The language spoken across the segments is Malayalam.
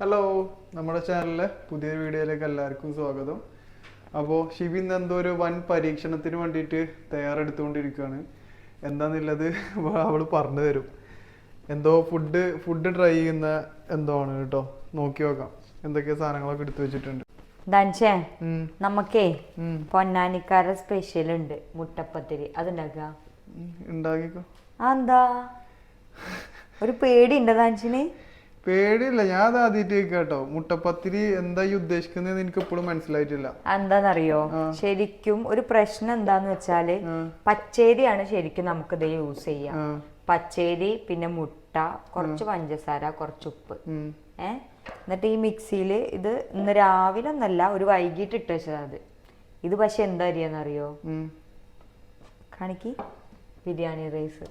ഹലോ നമ്മുടെ ചാനലിലെ പുതിയ വീഡിയോയിലേക്ക് എല്ലാവർക്കും സ്വാഗതം. അപ്പോൾ ഷിബി ഇന്ന് എന്തോ ഒരു വൻ പരീക്ഷണത്തിന് വേണ്ടിയിട്ട് തയ്യാറെടുത്തുകൊണ്ടിരിക്കുകയാണ്. എന്താന്നുള്ളത് അവൾ പറഞ്ഞു തരും. എന്തോ ഫുഡ് ഫുഡ് ട്രൈ ചെയ്യുന്ന എന്തോ ആണ് കേട്ടോ. നോക്കി നോക്കാം. എന്തൊക്കെ സാധനങ്ങളൊക്കെ എടുത്തു വെച്ചിട്ടുണ്ട്. നമുക്കേ പൊന്നാനിക്കാര സ്പെഷ്യൽ ഉണ്ട്. മുട്ടപ്പത്തിരി. അതുണ്ടാക്കുക. ഉണ്ടാക്കിക്കോ. അതെന്താ? ഒരു പേടി ഉണ്ടോ ധൻഷിന്? പേടിയില്ല. ഞാൻ അത് ആദ്യമായിട്ട് കേട്ടോ. മുട്ടപ്പത്തിരി എന്താ ഈ ഉദ്ദേശിക്കുന്നത് എനിക്ക് ഇപ്പോഴും മനസ്സിലായിട്ടില്ല എന്താണെന്നറിയോ. ശരിക്കും ഒരു പ്രശ്നം എന്താന്ന് വെച്ചാൽ പച്ചേരിയാണ് ശരിക്കും നമുക്ക് ഇത് യൂസ് ചെയ്യാം. പച്ചേരി പിന്നെ മുട്ട കുറച്ച് പഞ്ചസാര കുറച്ച് ഉപ്പ്. ഏ? എന്നിട്ട് ഈ മിക്സിയിൽ ഇത് ഇന്ന് രാവിലെ ഒന്നല്ല ഒരു വൈകിട്ട് ഇട്ട് വെച്ചതാ അത്. ഇത് പക്ഷെ എന്താ അറിയാന്നറിയോ. കാണിക്ക്. ബിരിയാണി റൈസ്.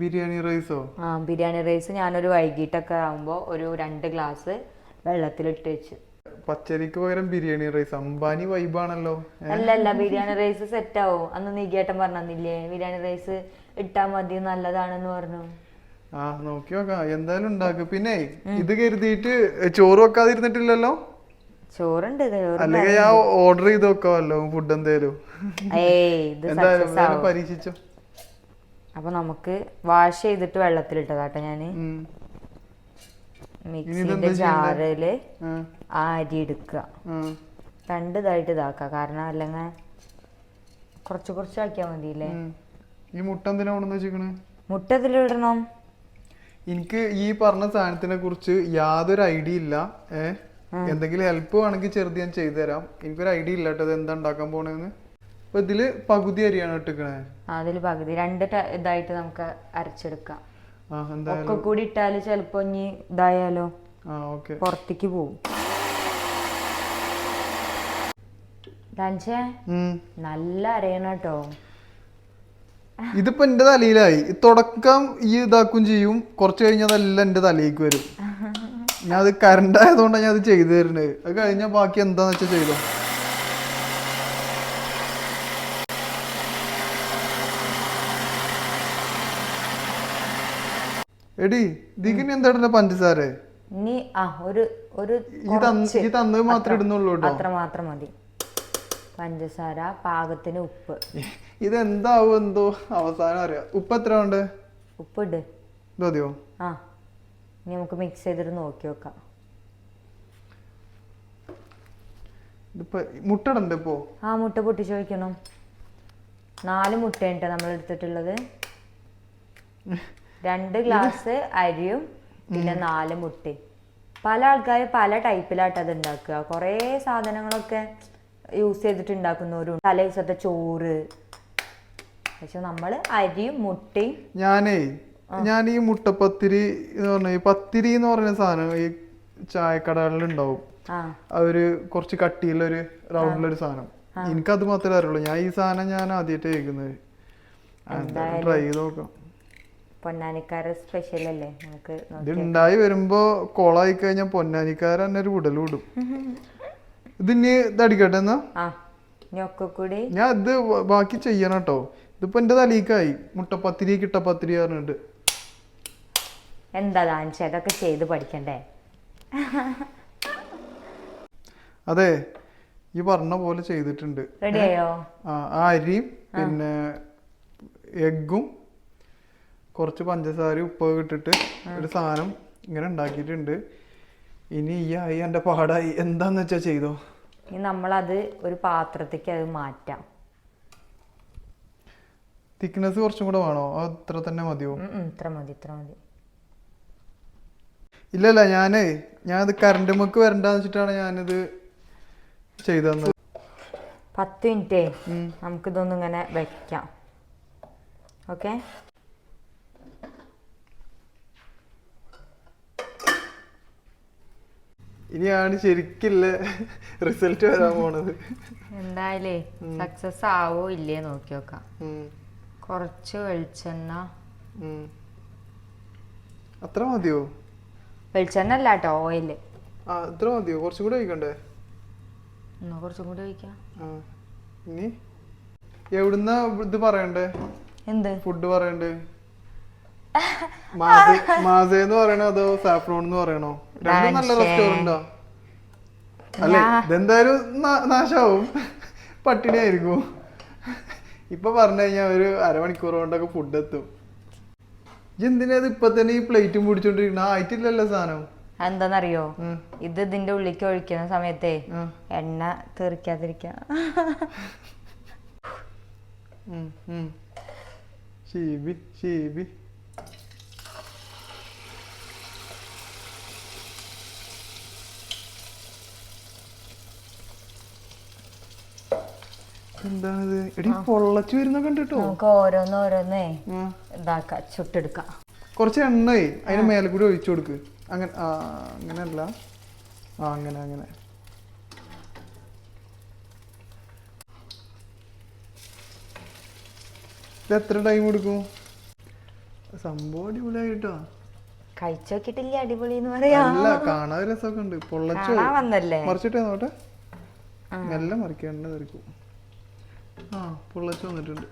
ബിരിയാണി റൈസോ? ആ ബിരിയാണി റൈസ് ഞാനൊരു വൈകിട്ടൊക്കെ ആകുമ്പോൾ ഒരു രണ്ട് ഗ്ലാസ് വെള്ളത്തിലിട്ട് വെച്ച്. പച്ചരിക്ക് പകരം ബിരിയാണി റൈസ്. അംബാനി വൈബാണല്ലോ അല്ല അല്ല ബിരിയാണി റൈസ് സെറ്റ് ആവും അന്ന് നീകേട്ടൻ പറഞ്ഞില്ലേ ബിരിയാണി റൈസ് ഇട്ടാ മതി നല്ലതാണെന്ന് പറഞ്ഞു. ആ നോക്കി നോക്കാം. എന്തായാലും ഉണ്ടാക്കും. പിന്നെ ഇത് കരുതിയിട്ട് ചോറ് വെക്കാതിരുന്നിട്ടില്ലല്ലോ? ചോറുണ്ട് ചോറ് അല്ലെങ്കിൽ ഞാൻ ഓർഡർ ചെയ്ത് വെക്കാമല്ലോ ഫുഡ് എന്തേലും. എന്തായാലും പരീക്ഷിച്ചോ. അപ്പൊ നമുക്ക് വാഷ് ചെയ്തിട്ട് വെള്ളത്തിലിട്ടതാട്ടോ ഞാൻ. ഉം. മിക്സിന്റെ ചാറിൽ ജാറിൽ ആ, ആ അരി എടുക്കുക. രണ്ട് ഇതായിട്ട് ഇതാക്കുക കാരണം അല്ലെങ്കിൽ കുറച്ച് ആക്കിയാൽ മതിയില്ലേ. ഈ മുട്ട എന്തിനാ കൊണ്ടെന്ന് മുട്ട ഇതിലിടണം എനിക്ക് ഈ പറഞ്ഞ സാധനത്തിനെ കുറിച്ച് യാതൊരു ഐഡിയ ഇല്ല. ഏഹ് എന്തെങ്കിലും ഹെൽപ്പ് വേണമെങ്കിൽ ചെറുത് ഞാൻ ചെയ്തു തരാം. എനിക്കൊരു ഐഡിയ ഇല്ല കേട്ടോ ഇത് എന്താ ഉണ്ടാക്കാൻ പോണേന്ന്. അപ്പൊ ഇതിൽ പകുതി അരിയാണ് ഇട്ടിക്കണേ? അതിൽ പകുതി. രണ്ട് ഇതായിട്ട് നമുക്ക് അരച്ചെടുക്കാം. ഒക്കെ കൂടി ഇട്ടാൽ ചെലപ്പോ ഇനി ഇതായാലോ? പുറത്തേക്ക് പോവും. നല്ല അരയണം കേട്ടോ. ഇതിപ്പോ എന്റെ തലയിലായി. തുടക്കം ഈ ഇതാക്കും ചെയ്യും. കുറച്ച് കഴിഞ്ഞാൽ അതെല്ലാം എന്റെ തലയിലേക്ക് വരും. ഞാൻ അത് കറണ്ട് ആയതുകൊണ്ടാണ് ഞാൻ അത് ചെയ്തു തരുന്നത്. അത് കഴിഞ്ഞാൽ ബാക്കി എന്താന്ന് വെച്ചാൽ ചെയ്തോ? എടി ഇതിന് എന്താ പഞ്ചസാര? ഇനി ആ ഒരു ഒരു ഈ തന്ന ഈ തന്നത് മാത്രമേ ഇടുന്നുള്ളൂ കേട്ടോ. അത്ര മാത്രം മതി. പഞ്ചസാര പാകത്തിന് ഉപ്പ്. ഇതെന്താവും എന്തോ അവസാനം അറിയാം. ഉപ്പ് എത്ര ഉണ്ട് ഉപ്പ് ഇട്. മതിയോ ആ ഇനി നമുക്ക് മിക്സ് ചെയ്തിട്ട് നോക്കി നോക്കാം ഇതിപ്പോ മുട്ട ഇടണ്ടേ ഇപ്പോ? ആ മുട്ട പൊട്ടിച്ച് വയ്ക്കണം നാല് മുട്ടയുണ്ട് നമ്മൾ എടുത്തിട്ടുള്ളത് രണ്ട് ഗ്ലാസ് അരിയും പിന്നെ നാല് മുട്ടയും പല ആൾക്കാർ പല ടൈപ്പിലായിട്ട് അത് ഉണ്ടാക്കുക കുറേ സാധനങ്ങളൊക്കെ യൂസ് ചെയ്തിട്ട് ഉണ്ടാക്കുന്നവരും തലേ ദിവസത്തെ ചോറ്. പക്ഷെ നമ്മൾ അരിയും മുട്ടയും ഞാനേ ഞാൻ ഈ മുട്ടപ്പത്തിരി എന്ന് പറഞ്ഞ ഈ പത്തിരി എന്ന് പറയുന്ന സാധനം ഈ ചായക്കടകളിൽ ഉണ്ടാവും ആ. അവർ കുറച്ച് കട്ടിയുള്ളൊരു റൗണ്ടിലൊരു സാധനം. എനിക്കത് മാത്രമേ അറിയുള്ളൂ. ഞാൻ ഈ സാധനം ഞാൻ ആദ്യമായിട്ട് കേൾക്കുന്നത്. ട്രൈ ചെയ്ത് നോക്കാം. പൊന്നാനിക്കാര സ്പെഷ്യൽ അല്ലേ? നമുക്ക് ഇതുണ്ടായി വരുമ്പോ കൊളായി കഴിഞ്ഞാൽ പൊന്നാനിക്കാരൻ തന്നെ ഒരു ഉടൽ വിടും ഇതിന് ഇതടിക്കട്ടെ എന്നാ? കൂടി. ഞാൻ ഇത് ബാക്കി ചെയ്യണം കേട്ടോ ഇതിപ്പോ എന്റെ തലീക്കായി മുട്ടപ്പത്തിരി കിട്ടപ്പത്തിരി പറഞ്ഞിട്ട്. എന്താ ദാൻഷ അതൊക്കെ ചെയ്ത് പഠിക്കണ്ടേ? അതെ ഈ പറഞ്ഞ പോലെ ചെയ്തിട്ടുണ്ട്. റെഡിയായോ? ആ അരിയും പിന്നെ എഗ്ഗും കുറച്ച് പഞ്ചസാര ഉപ്പൊക്കെ ഇട്ടിട്ട് ഒരു സാധനം ഇങ്ങനെ ഉണ്ടാക്കിയിട്ടുണ്ട്. ഇനി ഈ ആയി എന്റെ പാടായി. എന്താന്ന് വെച്ചാ ചെയ്തോ? ഇനി നമ്മളത് ഒരു പാത്രത്തേക്ക് അത് മാറ്റാം. തിക്നെസ് കുറച്ചും കൂടെ വേണോ? അത്ര തന്നെ മതിയോ? ഇത്ര മതി ഇത്ര മതി. ഇല്ലല്ല ഞാനേ ഞാനത് കറണ്ട് മുക്ക് വരണ്ടെന്ന് വെച്ചിട്ടാണ് ഞാനിത് ചെയ്തത്. പത്ത് മിനിറ്റേ. നമുക്കിതൊന്നും ഇങ്ങനെ വെക്കാം. ഓക്കെ? ഇനിയാണ് ശരിക്കുള്ള റിസൾട്ട് വരാൻ പോണത്. എന്തായാലേ സക്സസ് ആവോ ഇല്ലേ നോക്കി നോക്കാം. കുറച്ച് വെളിച്ചെണ്ണ. അത്ര മതിയോ? വെളിച്ചെണ്ണ അല്ല കേട്ടോ ഓയിൽ അത്ര മതിയോ? കുറച്ചും കൂടെ കഴിക്കണ്ടേ എന്നാ കുറച്ചും കൂടി ഒഴിക്കാം. ഇനി? എവിടുന്ന ഇത് പറയണ്ടേ? എന്ത്? ഫുഡ് പറയണ്ടേ? മാസേ എന്ന് പറയണോ അതോ സാഫ്രോൺ എന്ന് പറയണോ? രണ്ടും നല്ല. റെസ്റ്റോറന്റാ അല്ലേ ഇതെന്തായാലും നാശാവും. പട്ടിണിയായിരിക്കും. ഇപ്പൊ പറഞ്ഞു കഴിഞ്ഞാൽ ഒരു അരമണിക്കൂർ കൊണ്ടൊക്കെ ഫുഡ് എത്തും. എന്തിനാത് ഇപ്പൊ തന്നെ ഈ പ്ലേറ്റും പിടിച്ചോണ്ടിരിക്കണ? ആയിട്ടില്ലല്ലോ സാധനം. എന്താന്നറിയോ ഇത് ഇതിന്റെ ഉള്ളിലേക്ക് ഒഴിക്കുന്ന സമയത്തേ എണ്ണ ഉം. ഷീബി ഷീബി എന്താണിത് എടി പൊള്ളച്ചു വരുന്ന കണ്ടിട്ടോ നമുക്ക് ഓരോന്ന് ഓരോന്നേ ഇതാക്കാം ചുട്ടെടുക്കാം. കുറച്ച് എണ്ണയേ അതിന് മേലെ കൂടി ഒഴിച്ചു കൊടുക്ക്. അങ്ങനെ ആ അങ്ങനല്ല ആ അങ്ങനെ അങ്ങനെ. ഇത് എത്ര ടൈം എടുക്കും? സംഭവം അടിപൊളിയായിട്ടോ കഴിച്ചു നോക്കിട്ടില്ല അടിപൊളി എന്ന് പറയാ? അല്ല കാണാൻ രസമൊക്കെ ഉണ്ട് പൊള്ളച്ചു വന്നല്ലേ? മറിച്ചിട്ടേ നോട്ടെ? മെല്ലെ മറിക്കേണ്ട തെറിക്കും ആ പൊള്ളച്ചു വന്നിട്ടുണ്ട്.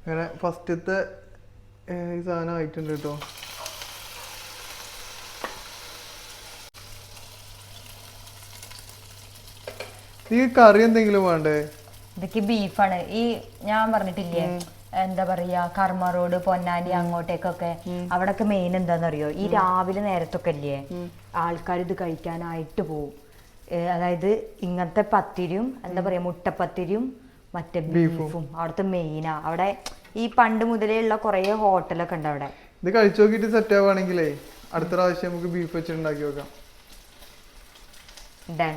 അങ്ങനെ ഫസ്റ്റത്തെ ഈ സാധനം ആയിട്ടുണ്ട് കേട്ടോ. ഈ കറി എന്തെങ്കിലും വേണ്ടേ? ഇതൊക്കെ ബീഫാണ് ഈ ഞാൻ പറഞ്ഞിട്ടില്ലേ? എന്താ പറയാ കർമ്മ റോഡ് പൊന്നാനി അങ്ങോട്ടേക്കൊക്കെ. അവിടൊക്കെ മെയിൻ എന്താണെന്നറിയോ ഈ രാവിലെ നേരത്തൊക്കെ അല്ലേ ആൾക്കാർ ഇത് കഴിക്കാനായിട്ട് പോവും. അതായത് ഇങ്ങനത്തെ പത്തിരിയും എന്താ പറയാ മുട്ടപ്പത്തിരിയും മറ്റേ ബീഫും. അവിടുത്തെ മെയിനാ അവിടെ ഈ പണ്ട് മുതലേ ഉള്ള കുറേ ഹോട്ടലൊക്കെ ഉണ്ട് അവിടെ. ഇത് കഴിച്ചു നോക്കിയിട്ട് സെറ്റ് ആവുകയാണെങ്കിലേ അടുത്ത പ്രാവശ്യം നമുക്ക് ബീഫ് വെച്ചിട്ടുണ്ടാക്കി വെക്കാം. ഡൺ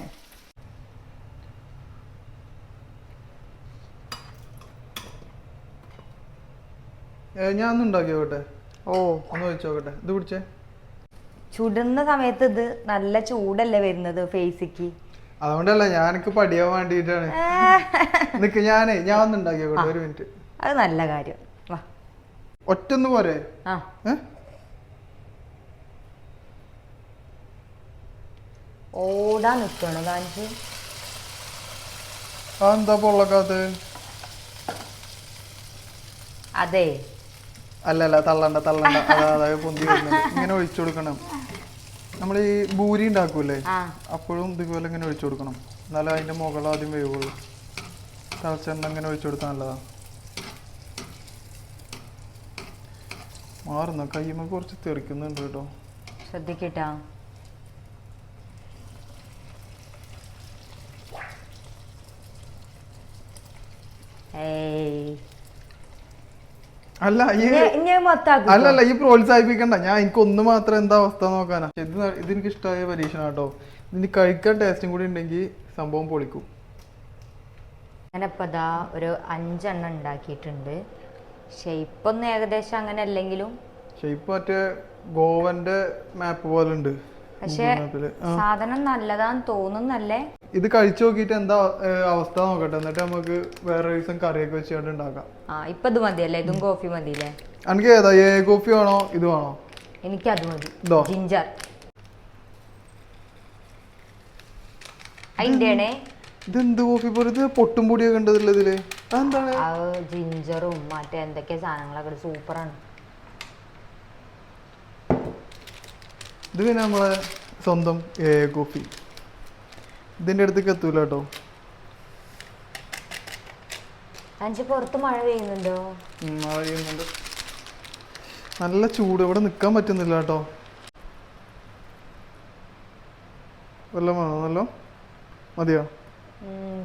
ഞാൻ ഒന്ന് ഉണ്ടാക്കി നോക്കട്ടെ. ഓ. ഒന്ന് വെച്ച് നോക്കട്ടെ. ഇത് പിടിച്ചേ ചുടുന്ന സമയത്ത് ഇത് നല്ല ചൂടല്ലേ വരുന്നത് ഫേസിക്ക് അതുകൊണ്ടല്ല ഞാനക്ക് പഠിയാൻ വേണ്ടിയിട്ടാണ് നിക്ക് ഞാനേ ഞാൻ ഒന്ന് ഉണ്ടാക്കി നോക്കട്ടെ ഒരു മിനിറ്റ്. അത് നല്ല കാര്യം. വാ. ഒറ്റൊന്ന് പോരെ. ആ. ഓടാൻ നിൽക്കണം കാണിച്ച്. ആ എന്താ അതെ. അല്ല അല്ല തള്ളണ്ട തള്ളണ്ട. അതാ അതായത് പൊന്തി വരുന്നത്. ഇങ്ങനെ ഒഴിച്ചു കൊടുക്കണം. നമ്മൾ ഈ ഭൂരി ഉണ്ടാക്കൂലേ? അപ്പോഴും ഇതുപോലെ ഇങ്ങനെ ഒഴിച്ചു കൊടുക്കണം. എന്നാലും അതിന്റെ മുകൾ ആദ്യം വേവുള്ളൂ. തിളച്ചെണ്ണ ഇങ്ങനെ ഒഴിച്ചു കൊടുത്താൽ നല്ലതാ. മാറുന്ന. കയ്യുമ്പോ കുറച്ച് തെറിക്കുന്നുണ്ട് കേട്ടോ. ശ്രദ്ധിക്കട്ടാ അല്ല ഈ അല്ലല്ല ഈ പ്രോത്സാഹിപ്പിക്കണ്ട. ഞാൻ എനിക്ക് ഒന്ന് മാത്രം എന്താ അവസ്ഥ നോക്കാനാ. ഇത് ഇതെനിക്ക് ഇത് എനിക്ക് ഇഷ്ടമായ പരീക്ഷണം കേട്ടോ ഇതിന് കഴിക്കാൻ ടേസ്റ്റും കൂടി ഉണ്ടെങ്കിൽ സംഭവം പൊളിക്കും. ഞാനിപ്പോ ദാ ഒരു അഞ്ചെണ്ണം ഉണ്ടാക്കിയിട്ടുണ്ട്. ഷേപ്പ് ഒന്നും ഏകദേശം അങ്ങനെ അല്ലെങ്കിലും ഷേപ്പ് മറ്റേ ഗോവന്റെ മാപ്പ് പോലെ ഉണ്ട് പക്ഷെ സാധനം നല്ലതാന്ന് തോന്നുന്നല്ലേ? ഇത് കഴിച്ചു നോക്കിയിട്ട് എന്താ അവസ്ഥ നോക്കട്ടെ. എന്നിട്ട് നമുക്ക് വേറെ ദിവസം കറിയൊക്കെ വെച്ചുകൊണ്ട് ഉണ്ടാക്കാം. ആ ഇപ്പൊ ഇത് മതിയല്ലേ? ഇതും കോഫി മതിയല്ലേ? എനിക്ക് ഏതാ? ഏ കോഫി വേണോ? ഇത് വേണോ? എനിക്ക് അത് മതി. ഇതോ? ജിഞ്ചർ. അതിന്റെ ഇതെന്ത് കോഫി പോലെ? ഇത് പൊട്ടും പൊടിയൊക്കെ ഉണ്ടതില്ല ഇതിൽ അതെന്താണ്? ജിഞ്ചറും മറ്റേ എന്തൊക്കെ സാധനങ്ങളൊക്കെ സൂപ്പറാണ്. ഇത് പിന്നെ നമ്മളെ സ്വന്തം ഏ കോഫി. ഇതിന്റെ അടുത്തേക്ക് എത്തൂല കേട്ടോ. അഞ്ച് പുറത്ത് മഴ പെയ്യുന്നുണ്ടോ? മഴ പെയ്യുന്നുണ്ട്. നല്ല ചൂട്. ഇവിടെ നിൽക്കാൻ പറ്റുന്നില്ല കേട്ടോ. വെള്ളം വേണോ? നല്ലോ? മതിയോ?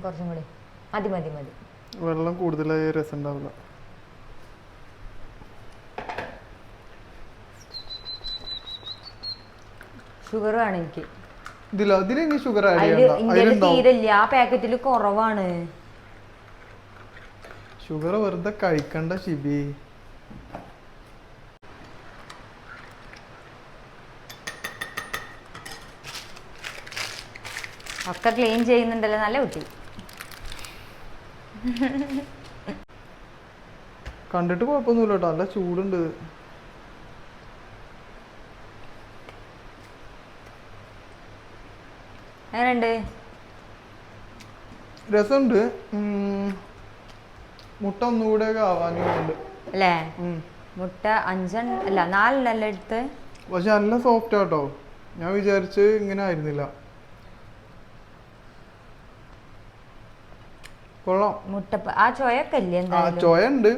കുറച്ചും കൂടി. മതി മതി മതി. വെള്ളം കൂടുതലായി രസം ഉണ്ടാവില്ല. ഷുഗർ വേണം എനിക്ക്. ഇതില്ല ഇതിൽ ഇനി ഷുഗർ ആഡ് അതിൽ ചെയ്യണ്ട. ഇന്ത്യയിൽ അതിലുണ്ടാവും. തീരില്ല. ആ പാക്കറ്റിൽ കുറവാണ്. ഷുഗർ വെറുതെ കഴിക്കണ്ട ഷിബി ഒക്കെ ക്ലീൻ ചെയ്യുന്നുണ്ടല്ലോ നല്ല കുട്ടി. കണ്ടിട്ട് കുഴപ്പമൊന്നുമില്ല കേട്ടോ. നല്ല ചൂടുണ്ട്. എങ്ങനെയുണ്ട്? രസമുണ്ട്. മുട്ട ഒന്നുകൂടെ ആവാനുണ്ട് അല്ലേ? മുട്ട അഞ്ചെണ്ണം അല്ല നാലെണ്ണല്ലേ എടുത്ത്? പക്ഷെ നല്ല സോഫ്റ്റ് ആട്ടോ. ഞാൻ വിചാരിച്ച് ഇങ്ങനെ ആയിരുന്നില്ല. കൊള്ളാം. മുട്ട ആ ചോയൊക്കെ ഇല്ലേ ആ ചോയ ഉണ്ട്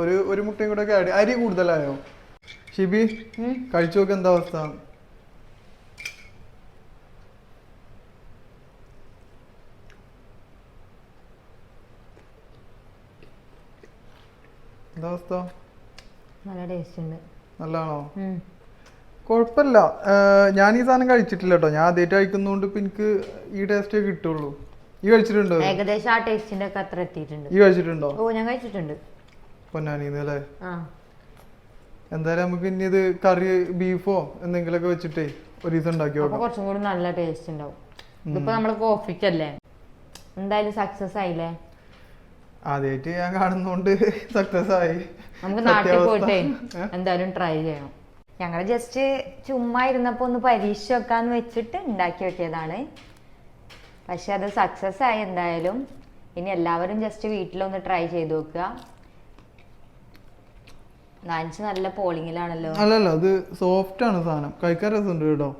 ഒരു ഒരു മുട്ടയും കൂടെ ഒക്കെ അരി കൂടുതലായോ? ഷിബി. കഴിച്ചു നോക്ക് എന്താ അവസ്ഥ? എന്താ അവസ്ഥ? നല്ല ടേസ്റ്റ് ഉണ്ട്. നല്ലതാണോ കുഴപ്പമില്ല ഞാൻ ഈ സാധനം കഴിച്ചിട്ടില്ല കേട്ടോ ഞാൻ ആദ്യമായിട്ട് കഴിക്കുന്നതുകൊണ്ട് പിന്നെ എനിക്ക് ഈ ടേസ്റ്റേ കിട്ടുള്ളൂ. ഈ കഴിച്ചിട്ടുണ്ടോ? ഏകദേശം ആ ടേസ്റ്റിന്റെ ഒക്കെ അത്ര എത്തിയിട്ടുണ്ട്. ഈ കഴിച്ചിട്ടുണ്ടോ? ഓ ഞാൻ കഴിച്ചിട്ടുണ്ട്. പൊന്നാനിന്ന് അല്ലേ? എന്തായാലും നമുക്ക് ഇനി ഇത് കറി ബീഫോ എന്തെങ്കിലുമൊക്കെ വെച്ചിട്ടേ ഒരു ദിവസം ഉണ്ടാക്കി നോക്കാം. കുറച്ചും കൂടി നല്ല ടേസ്റ്റ് ഉണ്ടാവും. ഇതിപ്പോ നമ്മൾ കോഫിക്കല്ലേ എന്തായാലും സക്സസ് ആയില്ലേ? ആദ്യമായിട്ട് ഞാൻ കാണുന്നോണ്ട് സക്സസ് ആയി. നമുക്ക് നാട്ടിൽ. പോയിട്ടേ എന്തായാലും ട്രൈ ചെയ്യണം. ഞങ്ങൾ ജസ്റ്റ് ചുമ്മാ ഇരുന്നപ്പോ ഒന്ന് പരീക്ഷ വെക്കാന്ന് വെച്ചിട്ട് ഉണ്ടാക്കി വെക്കിയതാണ് പക്ഷെ അത് സക്സസ് ആയി എന്തായാലും. ഇനി എല്ലാവരും ജസ്റ്റ് വീട്ടിലൊന്ന് ട്രൈ ചെയ്ത് നോക്കുക. നാഞ്ച് നല്ല പോളിങ്ങിലാണല്ലോ. അല്ലല്ല അത് സോഫ്റ്റ് ആണ് സാധനം. കഴിക്കാൻ രസമുണ്ട് കേട്ടോ.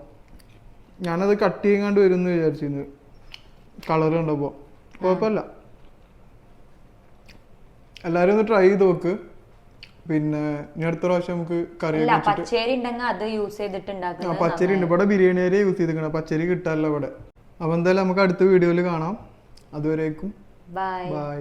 ഞാനത് കട്ട് ചെയ്യാണ്ട് വരും എന്ന് വിചാരിച്ചിരുന്നു. കളർ കണ്ടപ്പോ. കുഴപ്പമില്ല. എല്ലാരും ഒന്ന് ട്രൈ ചെയ്ത് നോക്ക്. പിന്നെ ഇനി അടുത്ത പ്രാവശ്യം നമുക്ക് കറി അല്ല പച്ചരി ഉണ്ടെങ്കിൽ അത് യൂസ് ആ പച്ചരി ഉണ്ട്. ഇവിടെ ബിരിയാണി അരി യൂസ് ചെയ്തിരിക്കണം. പച്ചരി കിട്ടാറില്ല ഇവിടെ. അപ്പൊ എന്തായാലും നമുക്ക് അടുത്ത വീഡിയോയിൽ കാണാം. അതുവരേക്കും. Bye bye